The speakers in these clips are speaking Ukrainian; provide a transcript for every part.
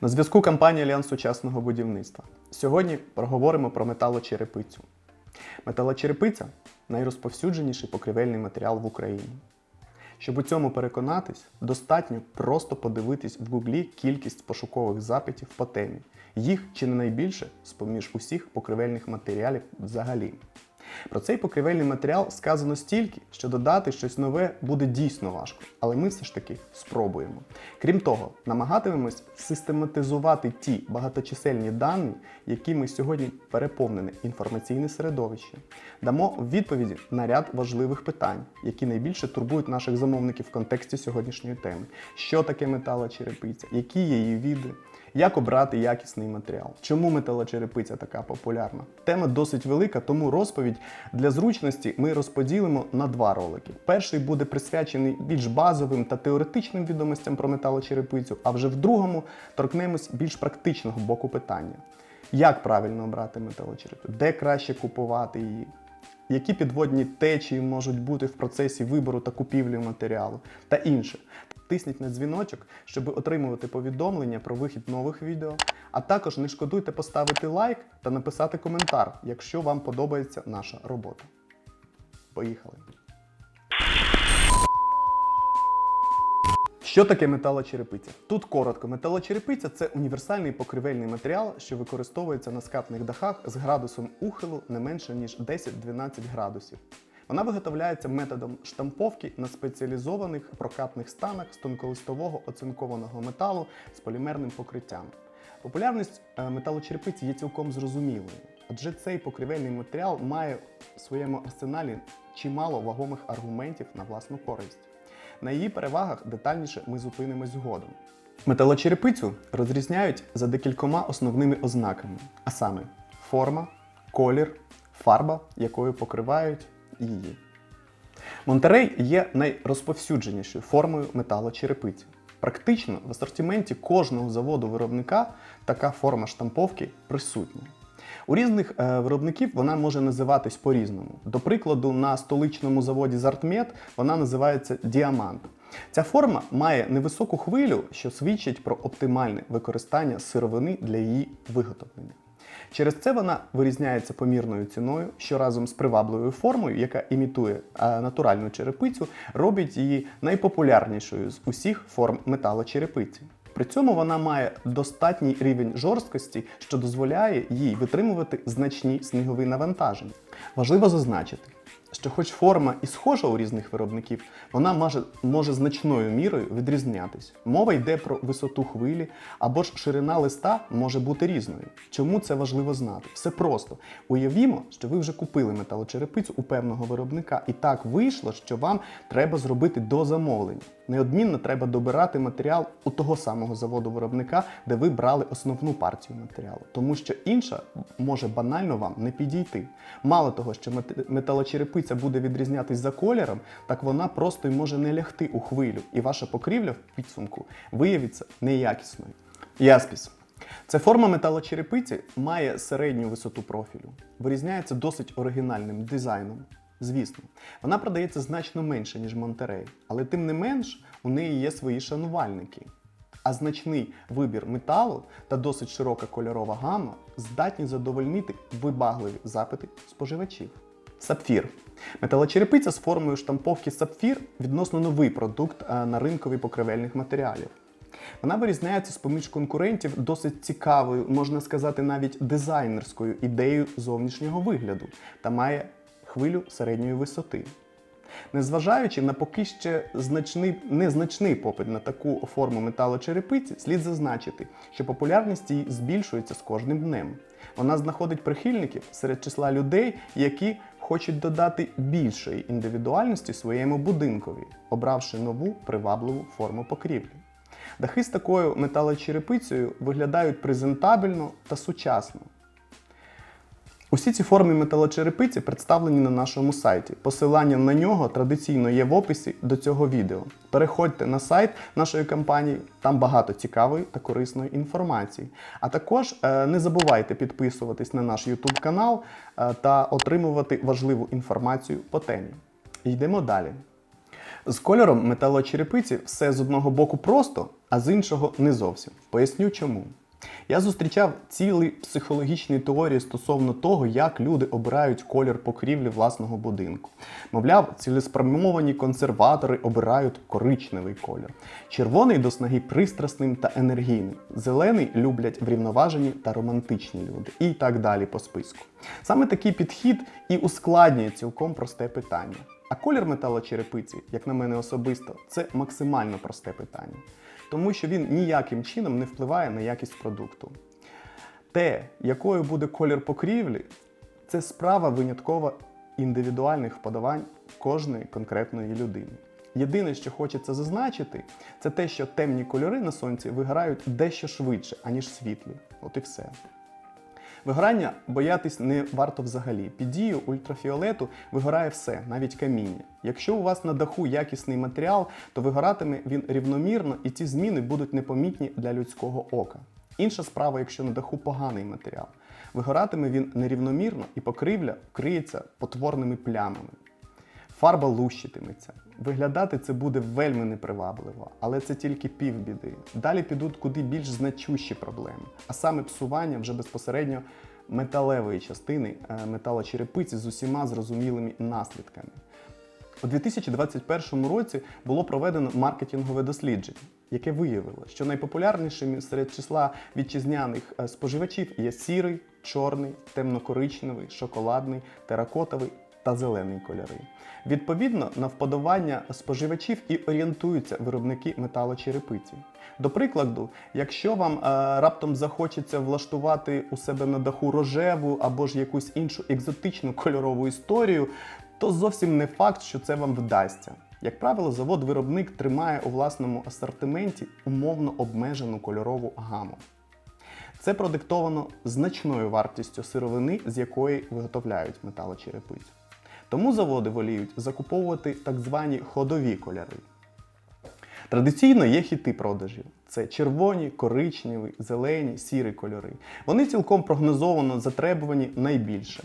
На зв'язку компанія Альянс сучасного будівництва. Сьогодні проговоримо про металочерепицю. Металочерепиця найрозповсюдженіший покривельний матеріал в Україні. Щоб у цьому переконатись, достатньо просто подивитись в Гуглі кількість пошукових запитів по темі. Їх чи не найбільше з-поміж усіх покривельних матеріалів взагалі. Про цей покривельний матеріал сказано стільки, що додати щось нове буде дійсно важко, але ми все ж таки спробуємо. Крім того, намагатимемось систематизувати ті багаточисельні дані, якими сьогодні переповнене інформаційне середовище. Дамо відповіді на ряд важливих питань, які найбільше турбують наших замовників в контексті сьогоднішньої теми: що таке металочерепиця, які її види, як обрати якісний матеріал? Чому металочерепиця така популярна? Тема досить велика, тому розповідь для зручності ми розподілимо на два ролики. Перший буде присвячений більш базовим та теоретичним відомостям про металочерепицю, а вже в другому торкнемось більш практичного боку питання. Як правильно обрати металочерепицю? Де краще купувати її? Які підводні течії можуть бути в процесі вибору та купівлі матеріалу та інше. Тисніть на дзвіночок, щоб отримувати повідомлення про вихід нових відео. А також не шкодуйте поставити лайк та написати коментар, якщо вам подобається наша робота. Поїхали! Що таке металочерепиця? Тут коротко, металочерепиця це універсальний покривельний матеріал, що використовується на скатних дахах з градусом ухилу не менше ніж 10-12 градусів. Вона виготовляється методом штамповки на спеціалізованих прокатних станах з тонколистового оцинкованого металу з полімерним покриттям. Популярність е, металочерепиці є цілком зрозумілою, адже цей покривельний матеріал має в своєму арсеналі чимало вагомих аргументів на власну користь. На її перевагах детальніше ми зупинимось згодом. Металочерепицю розрізняють за декількома основними ознаками, а саме форма, колір, фарба, якою покривають її. Монтерей є найрозповсюдженішою формою металочерепиці. Практично в асортименті кожного заводу-виробника така форма штамповки присутня. У різних е, виробників вона може називатись по-різному. До прикладу, на столичному заводі Зартмет вона називається діамант. Ця форма має невисоку хвилю, що свідчить про оптимальне використання сировини для її виготовлення. Через це вона вирізняється помірною ціною, що разом з привабливою формою, яка імітує натуральну черепицю, робить її найпопулярнішою з усіх форм металочерепиці. При цьому вона має достатній рівень жорсткості, що дозволяє їй витримувати значні снігові навантаження. Важливо зазначити, що хоч форма і схожа у різних виробників, вона може, може значною мірою відрізнятись. Мова йде про висоту хвилі або ж ширина листа може бути різною. Чому це важливо знати? Все просто. Уявімо, що ви вже купили металочерепицю у певного виробника, і так вийшло, що вам треба зробити до замовлення. Неодмінно треба добирати матеріал у того самого заводу виробника, де ви брали основну партію матеріалу, тому що інша може банально вам не підійти. Мало того, що металочерепиця буде відрізнятись за кольором, так вона просто й може не лягти у хвилю, і ваша покрівля в підсумку виявиться неякісною. Яспіс. Ця форма металочерепиці має середню висоту профілю, вирізняється досить оригінальним дизайном. Звісно, вона продається значно менше, ніж Монтерей, але тим не менш у неї є свої шанувальники. А значний вибір металу та досить широка кольорова гама здатні задовольнити вибагливі запити споживачів. Сапфір. Металочерепиця з формою штамповки сапфір відносно новий продукт е, на ринкові покривельних матеріалів. Вона вирізняється з поміж конкурентів досить цікавою, можна сказати, навіть дизайнерською ідеєю зовнішнього вигляду та має хвилю середньої висоти. Незважаючи на поки ще значний, незначний попит на таку форму металочерепиці, слід зазначити, що популярність її збільшується з кожним днем. Вона знаходить прихильників серед числа людей, які хочуть додати більшої індивідуальності своєму будинкові, обравши нову привабливу форму покрівлі. Дахи з такою металочерепицею виглядають презентабельно та сучасно. Усі ці форми металочерепиці представлені на нашому сайті. Посилання на нього традиційно є в описі до цього відео. Переходьте на сайт нашої компанії, там багато цікавої та корисної інформації. А також е, не забувайте підписуватись на наш YouTube канал е, та отримувати важливу інформацію по темі. Йдемо далі. З кольором металочерепиці все з одного боку просто, а з іншого не зовсім. Поясню чому. Я зустрічав цілі психологічні теорії стосовно того, як люди обирають колір покрівлі власного будинку. Мовляв, цілеспрямовані консерватори обирають коричневий колір. Червоний до снаги пристрасним та енергійним. Зелений люблять врівноважені та романтичні люди. І так далі по списку. Саме такий підхід і ускладнює цілком просте питання. А колір металочерепиці, як на мене особисто, це максимально просте питання тому що він ніяким чином не впливає на якість продукту. Те, якою буде колір покрівлі, це справа винятково індивідуальних вподавань кожної конкретної людини. Єдине, що хочеться зазначити, це те, що темні кольори на сонці виграють дещо швидше, аніж світлі. От і все. Вигорання боятись не варто взагалі. Під дією ультрафіолету вигорає все, навіть каміння. Якщо у вас на даху якісний матеріал, то вигоратиме він рівномірно і ці зміни будуть непомітні для людського ока. Інша справа, якщо на даху поганий матеріал. Вигоратиме він нерівномірно і покривля вкриється потворними плямами. Фарба лущитиметься. Виглядати це буде вельми непривабливо, але це тільки півбіди. Далі підуть куди більш значущі проблеми, а саме псування вже безпосередньо металевої частини е, металочерепиці з усіма зрозумілими наслідками. У 2021 році було проведено маркетингове дослідження, яке виявило, що найпопулярнішими серед числа вітчизняних е, споживачів є сірий, чорний, темнокоричневий, шоколадний, теракотовий та зелений кольори. Відповідно, на вподобання споживачів і орієнтуються виробники металочерепиці. До прикладу, якщо вам е, раптом захочеться влаштувати у себе на даху рожеву або ж якусь іншу екзотичну кольорову історію, то зовсім не факт, що це вам вдасться. Як правило, завод-виробник тримає у власному асортименті умовно обмежену кольорову гаму. Це продиктовано значною вартістю сировини, з якої виготовляють металочерепицю. Тому заводи воліють закуповувати так звані ходові кольори. Традиційно є хіти продажів: це червоні, коричневі, зелені, сірі кольори. Вони цілком прогнозовано затребувані найбільше.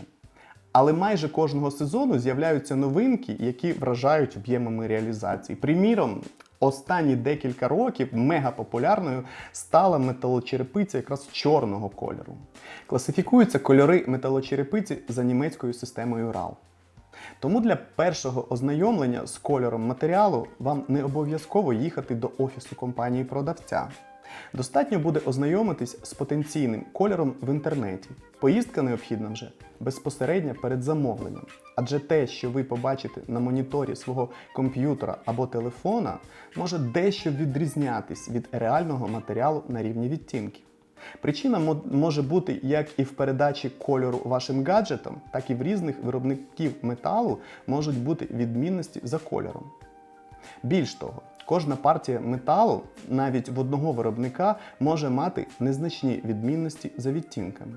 Але майже кожного сезону з'являються новинки, які вражають об'ємами реалізації. Приміром, останні декілька років мегапопулярною стала металочерепиця якраз чорного кольору. Класифікуються кольори металочерепиці за німецькою системою RAL. Тому для першого ознайомлення з кольором матеріалу вам не обов'язково їхати до офісу компанії продавця. Достатньо буде ознайомитись з потенційним кольором в інтернеті. Поїздка необхідна вже безпосередньо перед замовленням. Адже те, що ви побачите на моніторі свого комп'ютера або телефона, може дещо відрізнятись від реального матеріалу на рівні відтінків. Причина може бути як і в передачі кольору вашим гаджетам, так і в різних виробників металу можуть бути відмінності за кольором. Більш того, кожна партія металу, навіть в одного виробника, може мати незначні відмінності за відтінками.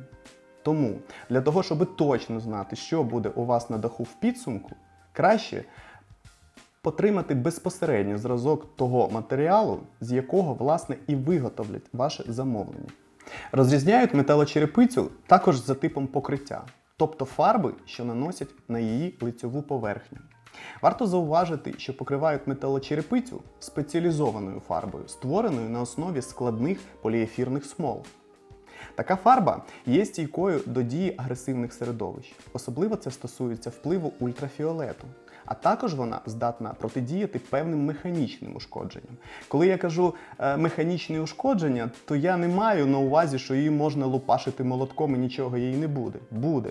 Тому для того, щоб точно знати, що буде у вас на даху в підсумку, краще потримати безпосередньо зразок того матеріалу, з якого власне і виготовлять ваше замовлення. Розрізняють металочерепицю також за типом покриття, тобто фарби, що наносять на її лицьову поверхню. Варто зауважити, що покривають металочерепицю спеціалізованою фарбою, створеною на основі складних поліефірних смол. Така фарба є стійкою до дії агресивних середовищ. Особливо це стосується впливу ультрафіолету. А також вона здатна протидіяти певним механічним ушкодженням. Коли я кажу е, механічні ушкодження, то я не маю на увазі, що її можна лупашити молотком і нічого їй не буде. Буде.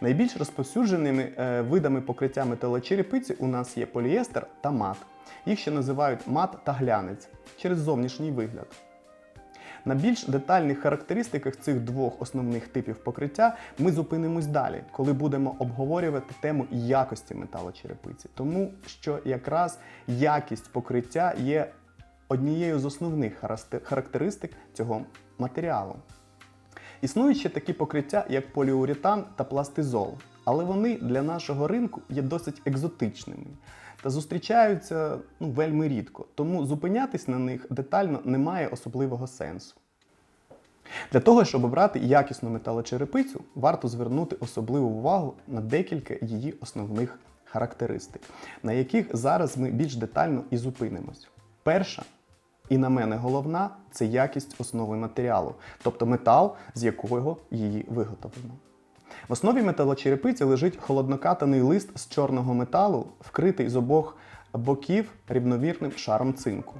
Найбільш розповсюдженими е, видами покриття металочерепиці у нас є поліестер та мат. Їх ще називають мат та глянець через зовнішній вигляд. На більш детальних характеристиках цих двох основних типів покриття ми зупинимось далі, коли будемо обговорювати тему якості металочерепиці, тому що якраз якість покриття є однією з основних характеристик цього матеріалу. Існують ще такі покриття, як поліуретан та пластизол, але вони для нашого ринку є досить екзотичними та зустрічаються ну, вельми рідко, тому зупинятись на них детально немає особливого сенсу. Для того, щоб обрати якісну металочерепицю, варто звернути особливу увагу на декілька її основних характеристик, на яких зараз ми більш детально і зупинимось. Перша І на мене головна це якість основи матеріалу, тобто метал, з якого її виготовлено. В основі металочерепиці лежить холоднокатаний лист з чорного металу, вкритий з обох боків рівновірним шаром цинку.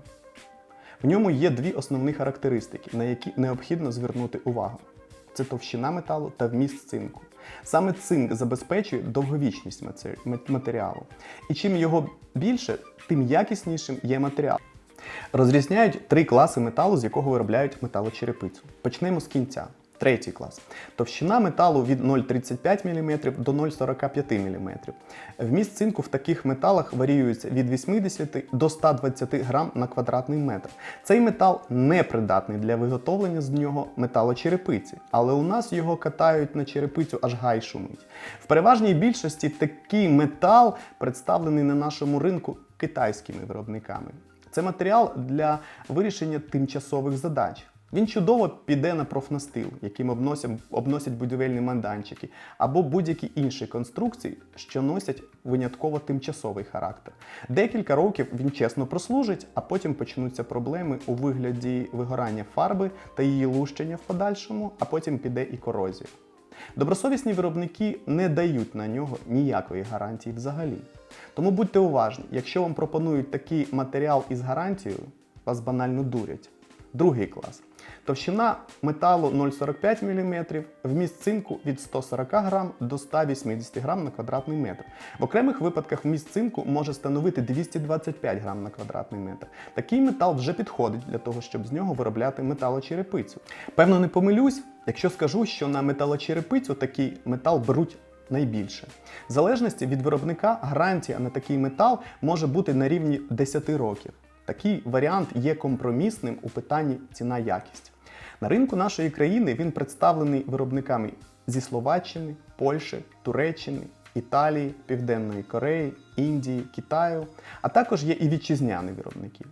В ньому є дві основні характеристики, на які необхідно звернути увагу: це товщина металу та вміст цинку. Саме цинк забезпечує довговічність матеріалу. І чим його більше, тим якіснішим є матеріал. Розрізняють три класи металу, з якого виробляють металочерепицю. Почнемо з кінця. Третій клас. Товщина металу від 0,35 мм до 0,45 мм. Вміст цинку в таких металах варіюється від 80 до 120 грам на квадратний метр. Цей метал не придатний для виготовлення з нього металочерепиці, але у нас його катають на черепицю аж гай шумить. В переважній більшості такий метал представлений на нашому ринку китайськими виробниками. Це матеріал для вирішення тимчасових задач. Він чудово піде на профнастил, яким обносять, будівельні майданчики, або будь-які інші конструкції, що носять винятково тимчасовий характер. Декілька років він чесно прослужить, а потім почнуться проблеми у вигляді вигорання фарби та її лущення в подальшому, а потім піде і корозія. Добросовісні виробники не дають на нього ніякої гарантії взагалі. Тому будьте уважні, якщо вам пропонують такий матеріал із гарантією, вас банально дурять. Другий клас. Товщина металу 0,45 мм, вміст цинку від 140 грам до 180 грам на квадратний метр. В окремих випадках вміст цинку може становити 225 грам на квадратний метр. Такий метал вже підходить для того, щоб з нього виробляти металочерепицю. Певно, не помилюсь, якщо скажу, що на металочерепицю такий метал беруть найбільше. В залежності від виробника гарантія на такий метал може бути на рівні 10 років. Такий варіант є компромісним у питанні ціна-якість. На ринку нашої країни він представлений виробниками зі Словаччини, Польщі, Туреччини, Італії, Південної Кореї, Індії, Китаю, а також є і вітчизняні виробники.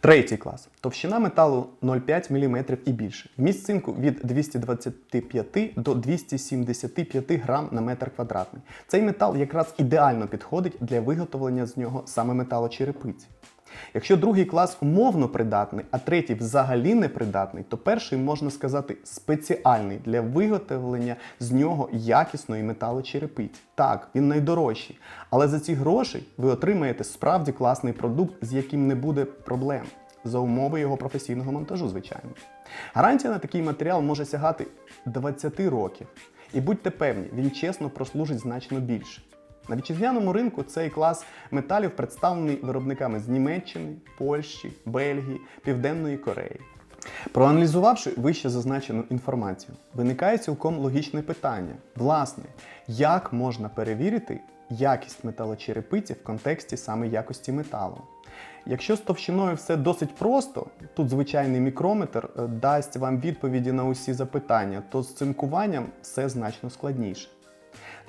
Третій клас. Товщина металу 0,5 мм і більше. Вміст цинку від 225 до 275 грам на метр квадратний. Цей метал якраз ідеально підходить для виготовлення з нього саме металочерепиці. Якщо другий клас умовно придатний, а третій взагалі не придатний, то перший можна сказати спеціальний для виготовлення з нього якісної металочерепиці. Так, він найдорожчий, але за ці гроші ви отримаєте справді класний продукт, з яким не буде проблем. За умови його професійного монтажу, звичайно. Гарантія на такий матеріал може сягати 20 років. І будьте певні, він чесно прослужить значно більше. На вітчизняному ринку цей клас металів представлений виробниками з Німеччини, Польщі, Бельгії, Південної Кореї. Проаналізувавши вище зазначену інформацію, виникає цілком логічне питання: власне, як можна перевірити якість металочерепиці в контексті саме якості металу? Якщо з товщиною все досить просто, тут звичайний мікрометр е, дасть вам відповіді на усі запитання, то з цинкуванням все значно складніше.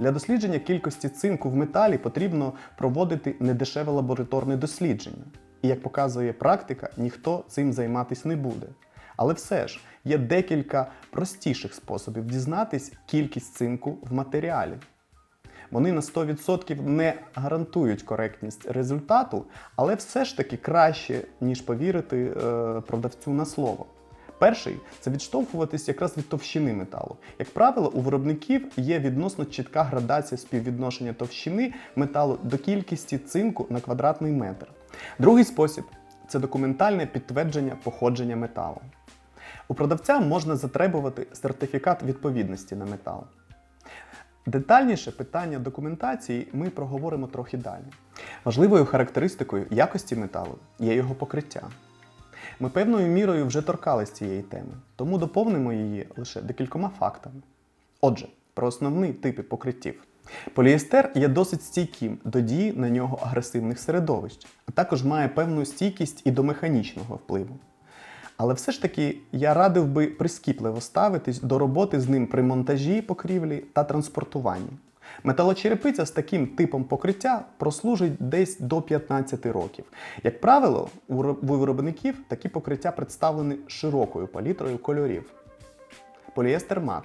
Для дослідження кількості цинку в металі потрібно проводити недешеве лабораторне дослідження. І як показує практика, ніхто цим займатися не буде. Але все ж є декілька простіших способів дізнатись кількість цинку в матеріалі. Вони на 100% не гарантують коректність результату, але все ж таки краще, ніж повірити е, продавцю на слово. Перший це відштовхуватись якраз від товщини металу. Як правило, у виробників є відносно чітка градація співвідношення товщини металу до кількості цинку на квадратний метр. Другий спосіб це документальне підтвердження походження металу. У продавця можна затребувати сертифікат відповідності на метал. Детальніше питання документації ми проговоримо трохи далі. Важливою характеристикою якості металу є його покриття. Ми певною мірою вже торкались цієї теми, тому доповнимо її лише декількома фактами. Отже, про основні типи покриттів. Поліестер є досить стійким до дії на нього агресивних середовищ, а також має певну стійкість і до механічного впливу. Але все ж таки я радив би прискіпливо ставитись до роботи з ним при монтажі покрівлі та транспортуванні. Металочерепиця з таким типом покриття прослужить десь до 15 років. Як правило, у виробників такі покриття представлені широкою палітрою кольорів. Поліестер мат.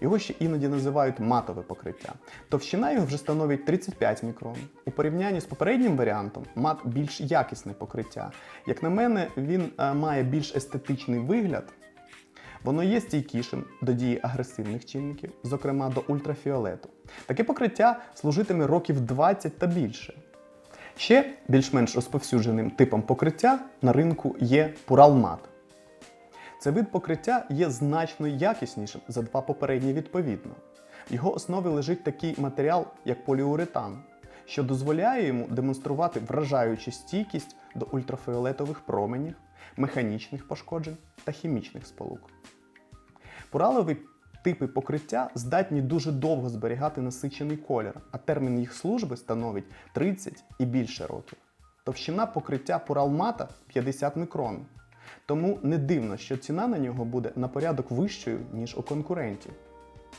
Його ще іноді називають матове покриття. Товщина його вже становить 35 мікрон. У порівнянні з попереднім варіантом мат більш якісне покриття. Як на мене, він е, має більш естетичний вигляд. Воно є стійкішим до дії агресивних чинників, зокрема до ультрафіолету. Таке покриття служитиме років 20 та більше. Ще більш-менш розповсюдженим типом покриття на ринку є Пуралмат. Цей вид покриття є значно якіснішим за два попередні відповідно. В його основі лежить такий матеріал, як поліуретан, що дозволяє йому демонструвати вражаючу стійкість до ультрафіолетових променів, механічних пошкоджень та хімічних сполук. Пуралові типи покриття здатні дуже довго зберігати насичений колір, а термін їх служби становить 30 і більше років. Товщина покриття Пуралмата 50 мікрон. Тому не дивно, що ціна на нього буде на порядок вищою, ніж у конкурентів.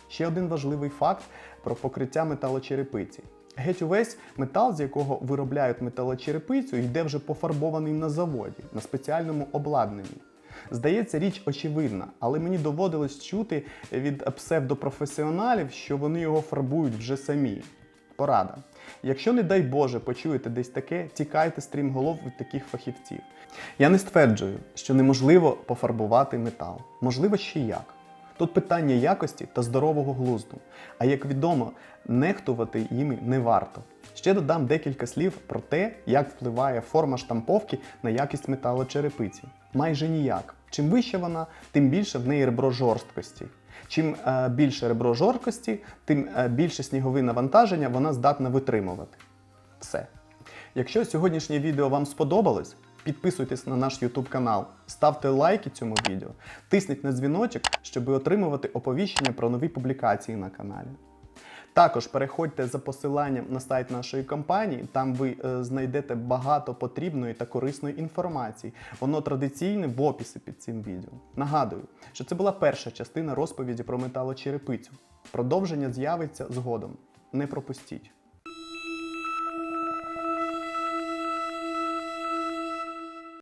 Ще один важливий факт про покриття металочерепиці. Геть увесь метал, з якого виробляють металочерепицю, йде вже пофарбований на заводі, на спеціальному обладнанні. Здається, річ очевидна, але мені доводилось чути від псевдопрофесіоналів, що вони його фарбують вже самі. Порада. Якщо, не дай Боже, почуєте десь таке, тікайте стрімголов від таких фахівців. Я не стверджую, що неможливо пофарбувати метал. Можливо, ще як. Тут питання якості та здорового глузду. А як відомо, нехтувати їми не варто. Ще додам декілька слів про те, як впливає форма штамповки на якість металочерепиці. Майже ніяк. Чим вища вона, тим більше в неї ребро жорсткості. Чим е, більше ребро жорсткості, тим е, більше снігове навантаження вона здатна витримувати. Все. Якщо сьогоднішнє відео вам сподобалось, підписуйтесь на наш YouTube канал, ставте лайки цьому відео, тисніть на дзвіночок, щоб отримувати оповіщення про нові публікації на каналі. Також переходьте за посиланням на сайт нашої компанії, там ви е, знайдете багато потрібної та корисної інформації. Воно традиційне в описі під цим відео. Нагадую, що це була перша частина розповіді про металочерепицю. Продовження з'явиться згодом. Не пропустіть.